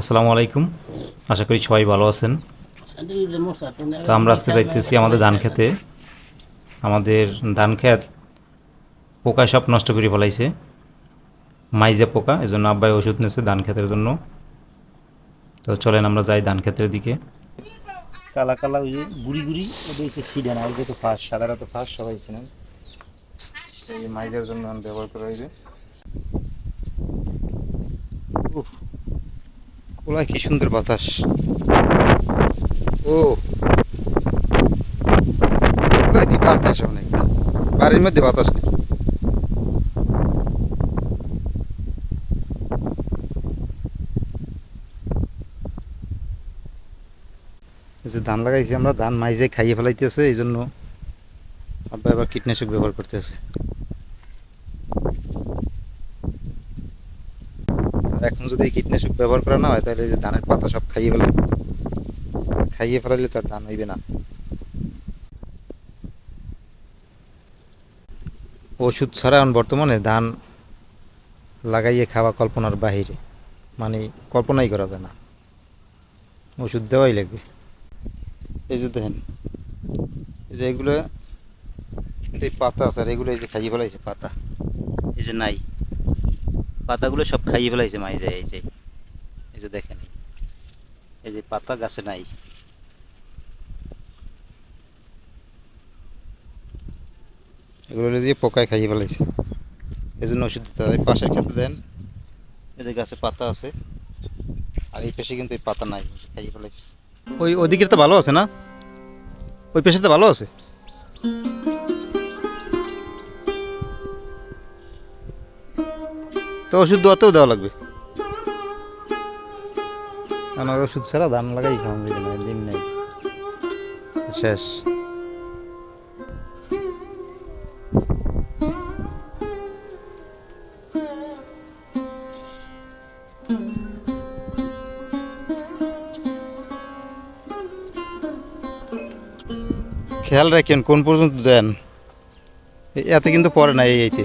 আসসালামু আলাইকুম। আশা করি সবাই ভালো আছেন। তো আমরা আজকে যাইতেছি আমাদের ধান খেতে। আমাদের ধান খেত পোকা সব নষ্ট করে ফেলাইছে। মাইজে পোকা এই জন্য আব্বাই ওষুধ নিয়েছে ধান খেতের জন্য। তো চলেন আমরা যাই ধান ক্ষেতের দিকে। কালা কালা ওই যে গুড়ি গুড়ি ওটা হচ্ছে খিডা না ওইটা তো ফাঁস সাদারা তো ফাঁস সবাই চেনেন এই মাইজের জন্য ব্যবহার করা হয়েছে। কোলায় কি সুন্দর বাতাস। ও। বাতাস অনেক। বাড়ির মধ্যে বাতাস নেই। যে ধান লাগাইছি আমরা, ধান মাইজে খাইয়ে ফেলাইতেছে এই জন্য আব্বা এবার কীটনাশক ব্যবহার করতেছে আর এখন যদি কীটনাশক ব্যবহার করা না হয়, তাহলে যে ধানের পাতা সব খাইয়ে ফেলে। খাইয়ে ফেলাইলে তার ধান হইবে না। ওষুধ ছাড়া এখন বর্তমানে ধান লাগাইয়ে খাওয়া কল্পনার বাহিরে। মানে কল্পনাই করা যায় না। ওষুধ দেওয়াই লাগবে। এই যে দেখেন, এই যে এগুলো, এই পাতা আছে, আর এগুলো এই যে খাইয়ে ফেলাইছে পাতা। এই যে নাই। পাতাগুলো সব খাইয়ে ফেলাইছে মাই যায় এই যে এই যে দেখেন এই যে পাতা গাছে নাই। এগুলো হলো যে পোকায় খাইয়ে ফেলাইছে। এই জন্য ওষুধ দিতে হবে। পাশের খেতে দেন এই যে গাছে পাতা আছে আর এই পেশে কিন্তু এই পাতা নাই খাইয়ে ফেলাইছে। ওই ওদিকের তো ভালো আছে না? ওই পেশে তো ভালো আছে? তো ওষুধ দেওয়াতেও দেওয়া লাগবে। আমার ওষুধ ছাড়া ধান লাগাই খাওয়া যাবে না দিন নেই। শেষ। খেয়াল রাখেন কোন পর্যন্ত দেন। এতে কিন্তু পরে না এই এইতে।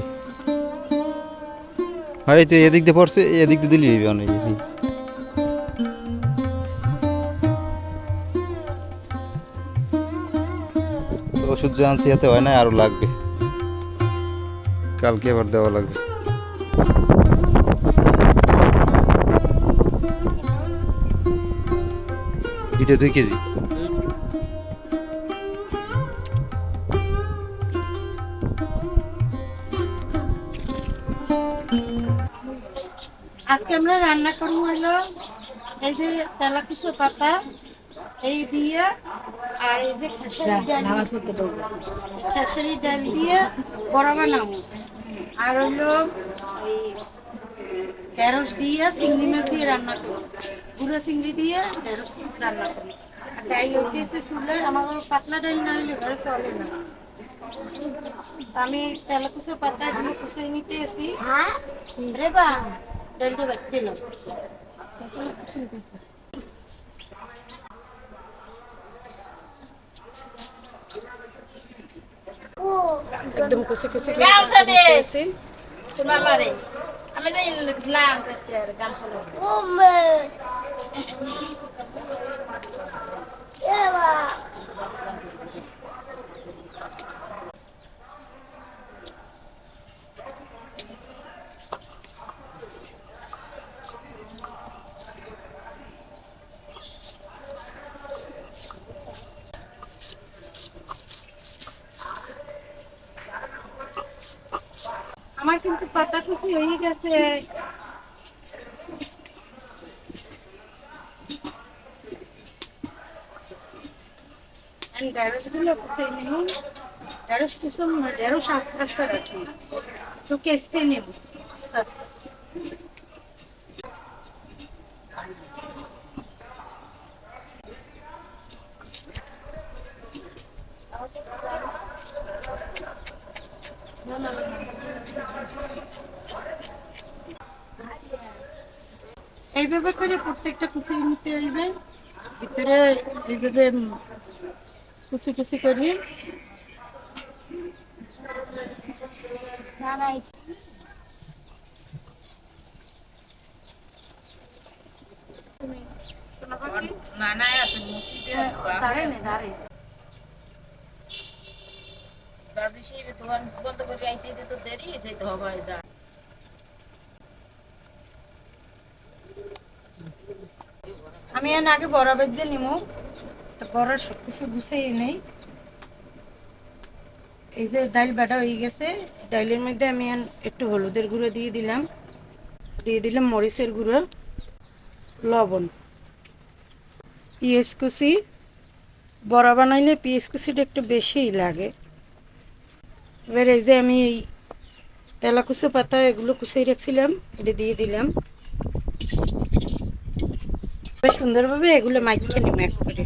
হয় তো এদিক দিয়ে পড়ছে এদিক দিয়ে দিলি অনেক। ওষুধ যে আনছি, এতে হয় না আরও লাগবে। কালকে আবার দেওয়া লাগবে। এটা দুই কেজি? আমরা রান্না করব হলো এই যে তেলাকুচো পাতা এই দিয়ে আর এই যে খেসারি ডাল খেসারি দিয়ে বড়া বানাবো। আর হলো এই ঢেঁড়স দিয়ে চিংড়ি মাছ দিয়ে রান্না করব। গুঁড়ো চিংড়ি দিয়ে ঢেঁড়স দিয়ে রান্না করব। আর ডাইল হইতেছে চুলে আমার পাতলা ডাইল না হইলে ঘরে চলে না। আমি তেলাকুচো পাতা এগুলো কুচে নিতে এসি রে বা ডালটা বাচ্চে না। একদম কুচি কুচি. আমি তো কিন্তু পাতা কুচি হয়ে গেছে ঢেঁড়সগুলো কুচে নেব ঢেঁড়স কুচুম ঢেঁড়স আস্তে আস্তে রাখি তো কেসতে নেব আস্তে আস্তে এইভাবে করে প্রত্যেকটা কুচি হইবে ভিতরে এইভাবে কুচি কুচি করি। গাজী সাহেবের দোকান বন্ধ করে আইতে তো দেরি হয়েছে তো হবে যা আমি আগে বড়া বেজে নিমু। বড়া সব কিছু গুছাই নেই। এই যে ডাল বাটা হয়ে গেছে ডালের মধ্যে আমি একটু হলুদের গুঁড়ো দিয়ে দিলাম। দিয়ে দিলাম মরিচের গুঁড়ো, লবণ, পেঁয়াজ কুচি। বড়া বানাইলে পেঁয়াজ কুচিটা একটু বেশিই লাগে। এবার এই যে আমি এই তেলাকুচো পাতা এগুলো কুচিয়ে রাখছিলাম, এটা দিয়ে দিলাম। সুন্দরভাবে এগুলো মাইকে নিম এক করে।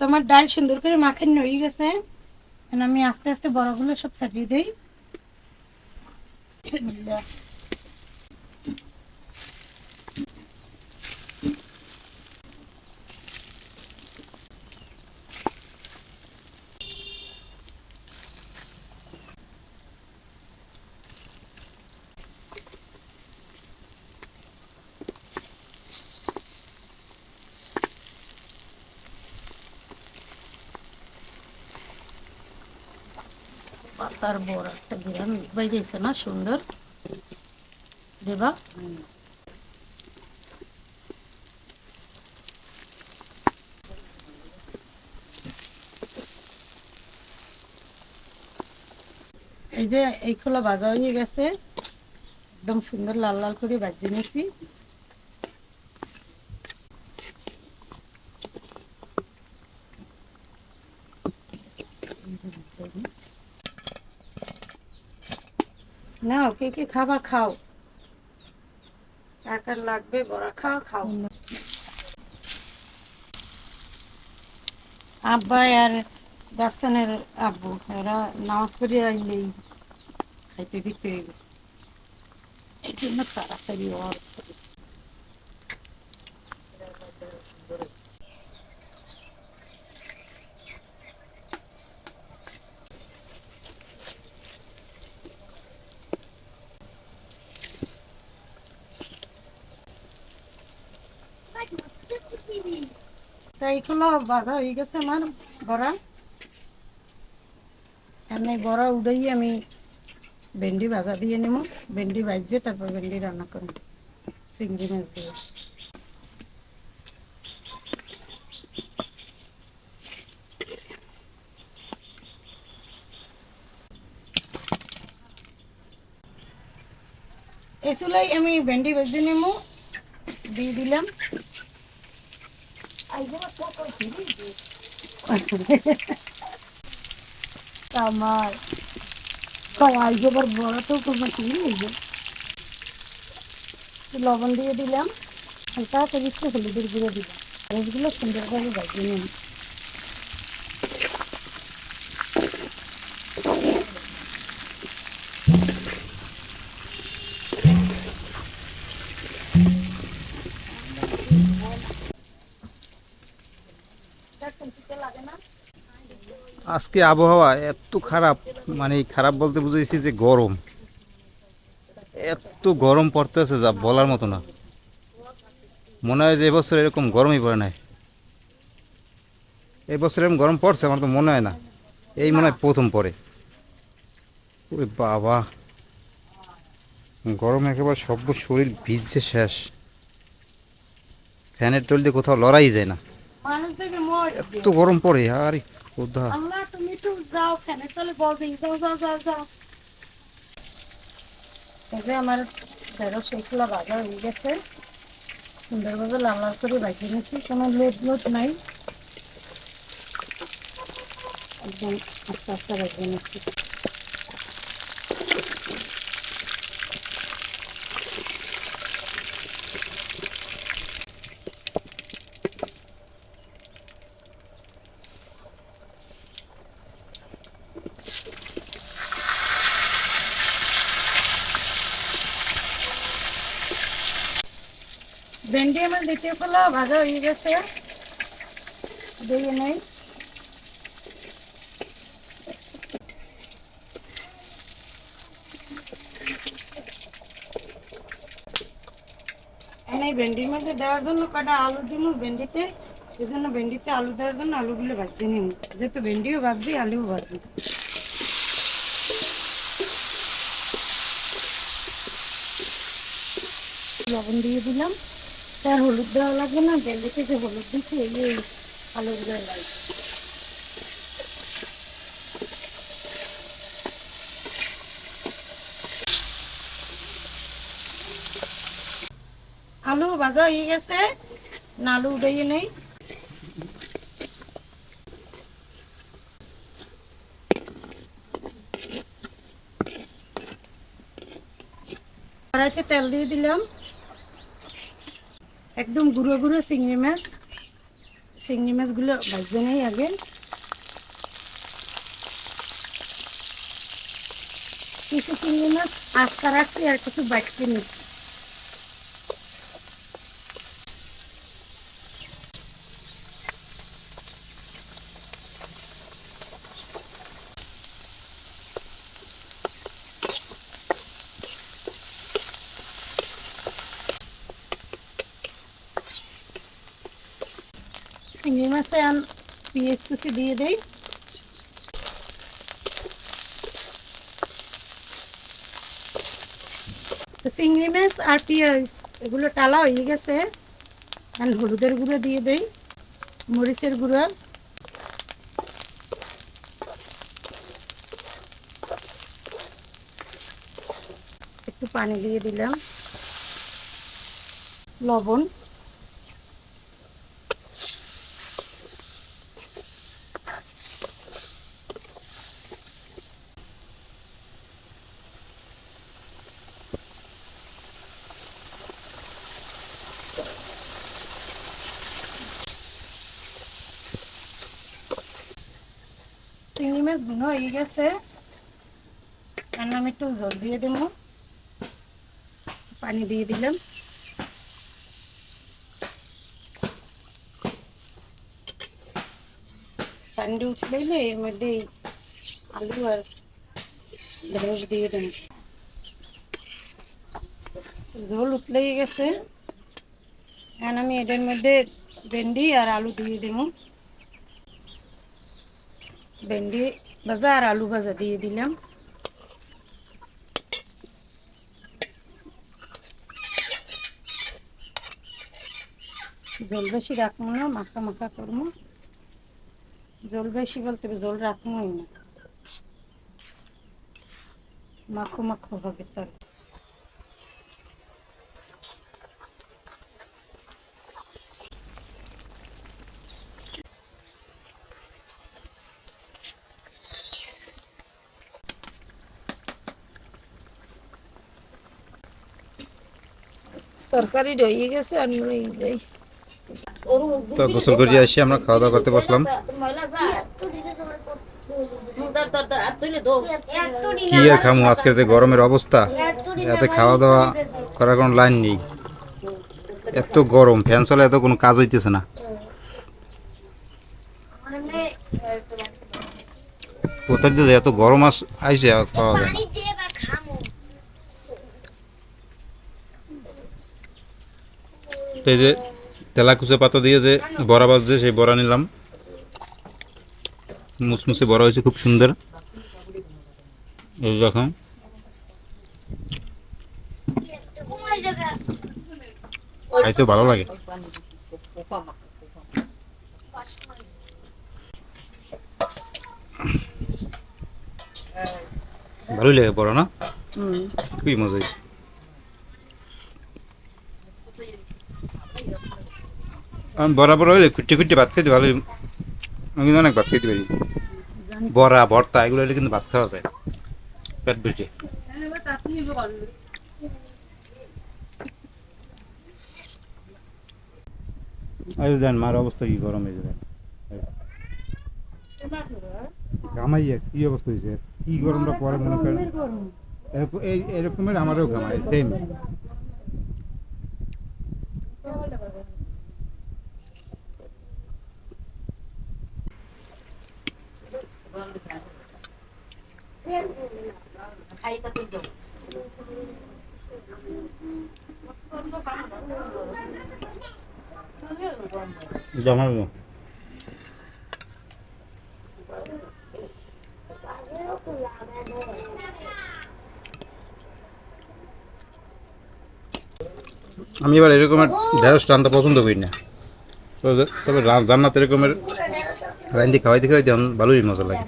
তোমার ডাল সুন্দর করে মাখানো হয়ে গেছে। আমি আস্তে আস্তে বড়গুলো সব ছাড়িয়ে দেই। পাতার বড় একটা বিরান বাইরেছে না, সুন্দর। দেবা এই যে এই খোলা ভাজা হয়ে গেছে, একদম সুন্দর লাল লাল করে ভাজিয়ে নিয়েছি। নাও, কে কে খাবা খাও। কার কার লাগবে বড়া খাও খাও। আব্বা আর দর্শনের আব্বু, এরা নামাজ পড়ে আইলেই খাইতে দিতে। এই জন্য তাড়াতাড়ি হওয়ার তা এইগুলো বাধা হয়ে গেছে আমার বড়া। এমনি বড়া উড়াই আমি ভেন্ডি ভাজা দিয়ে নেব ভেন্ডি ভাজছে, তারপর ভেন্ডি রান্না করব চিংড়ি মাছ দিয়ে। এই আমি ভেন্ডি ভেজে নেব দিয়ে দিলাম। বড় তো কোনো কি লবণ দিয়ে দিলাম হালকা করে একটু হলুদের গুঁড়ো দিলাম হলুদগুলো সুন্দরভাবে বাজিয়ে নিন আজকে আবহাওয়া এত খারাপ মানে খারাপ বলতে বুঝেছি যে গরম। এত গরম পড়তেছে যা বলার মতো না। মনে হয় যে এবছর এরকম গরমই পড়ে নাই। এবছর এরকম গরম পড়ছে আমার তো মনে হয় না। এই মনে হয় প্রথম পড়ে। ওই বাবা। গরম একেবারে সব শরীর ভিজছে শেষ। ফ্যানের টল দিয়ে কোথাও লড়াই যায় না। এত গরম পড়ে আরে কোথা আল্লাহ, তুমি একটু যাও ফ্যানের তলে বলবে যাও যাও যাও যাও। এই যে আমার ঢেঁড়স সেইগুলো ভাজা হয়ে গেছে। সুন্দরভাবে লাল লাল করে ভাজিয়ে নিয়েছি, কোনো লোদ লোট নাই। একদম আস্তে আস্তে ভাজিয়ে নিচ্ছি। পেঁচে পোলা ভাজা হয়ে গেছে। দেখে নেই ভেন্ডির মধ্যে দেওয়ার জন্য কটা আলু দিন ভেন্ডিতে? এই জন্য ভেন্ডিতে আলু দেওয়ার জন্য আলুগুলো ভাজছে নিব যেহেতু ভেন্ডিও ভাজছি, আলুও ভাজছি। লবণ দিয়ে দিলাম। হলুদ দেওয়া লাগবে না ভেন্ডিতে যে হলুদ দিচ্ছে, এই লাগবে। আলু ভাজা হয়ে গেছে, না আলু উঠাইয়ে নেই। কড়াইতে তেল দিয়ে দিলাম। একদম গুঁড়ো গুঁড়ো চিংড়ি মাছ। চিংড়ি মাছগুলো ভাজবে নেই আগে। কিছু চিংড়ি মাছ আস্তা রাখছি আর কিছু বাটতে নিচ্ছি চিংড়ি মাছে আন পেঁয়াজ কুচি দিয়ে দেই। চিংড়ি মাছ আর পেঁয়াজ, এগুলো টালা হয়ে গেছে। আর হলুদের গুঁড়ো দিয়ে দেই, মরিচের গুঁড়ো। একটু পানি দিয়ে দিলাম। লবণ। চিংড়ি মাছ ভুনো হয়ে গেছে। আর আমি একটু জল দিয়ে দেবো পানি দিয়ে দিলাম। পানিটা উঠলে এর মধ্যে আলু আর ঢেঁড়স দিয়ে দেবো ঝোল উঠলেই গেছে। এখন আমি এটার মধ্যে ভেন্ডি আর আলু দিয়ে দেবো ভেন্ডি ভাজা আর আলু ভাজা দিয়ে দিলাম জল বেশি রাখব না মাখা মাখা করব জল বেশি বলতে জল রাখবোই না মাখো মাখো হবে তার তরকারি রয়ে গেছে, আর তো গোসল করে আসি, আমরা খাওয়া দাওয়া করতে বসলাম। কি আর খামু, আজকের যে গরমের অবস্থা, এতে খাওয়া দাওয়া করার কোনো লাইন নেই। এত গরম, ফ্যান চলে, এত কোনো কাজ হইতেছে না। কোথায় এত গরম আস আইসে খাওয়া যায় তো এই যে তেলাকুচে পাতা দিয়ে যে বড়া বাজছে সেই বড়া নিলাম। মুসমুসে বড়া হয়েছে খুব সুন্দর। এই খাইতে ভালো লাগে। ভালোই লাগে বড়া না? খুবই মজা হয়েছে। আমি বরাবর হইলে খুঁটে খুঁটে ভাত খাইতে ভালোই আমি অনেক ভাত খাইতে পারি। বড়া, ভর্তা, এগুলো হলে কিন্তু ভাত খাওয়া যায়। পেট বেটে আয়ু দেন, মার অবস্থা কি গরম হয়ে যাবে ঘামাইয়া কি অবস্থা হয়েছে কি গরমটা পরে মনে করেন? এরকমের আমারও ঘামায় সেম জমা আমি এবার এরকমের ঢেঁড়স রান্না পছন্দ করি না। তবে তবে রা- জান্নাত এরকমের রান্দি খাওয়াইতে খাওয়াইতে এখন ভালোই মজা লাগে।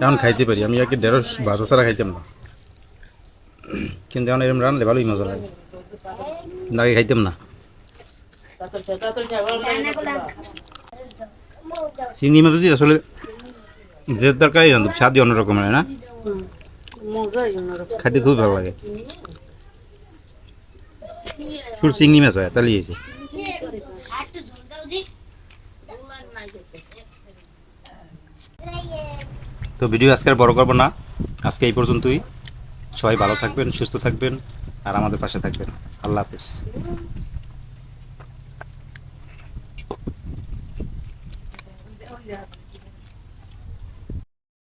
এখন খাইতে পারি, আমি আগে ঢেঁড়স ভাজা ছাড়া খাইতাম না। কিন্তু এখন এরকম রানলে ভালোই মজা লাগে। আগে খাইতাম না। চিংড়ি মাছ দিয়ে আসলে যে তরকারি রান্ধুক স্বাদই অন্যরকমের হয় না? অন্যরকম খাইতে খুব ভালো লাগে। শুধু চিংড়ি মাছ হয় তাহলে হয়েছে। তো ভিডিও আজকে আর বড় করব না। আজকে এই পর্যন্তই। সবাই ভালো থাকবেন, সুস্থ থাকবেন, আর আমাদের পাশে থাকবেন। আল্লাহ হাফেজ।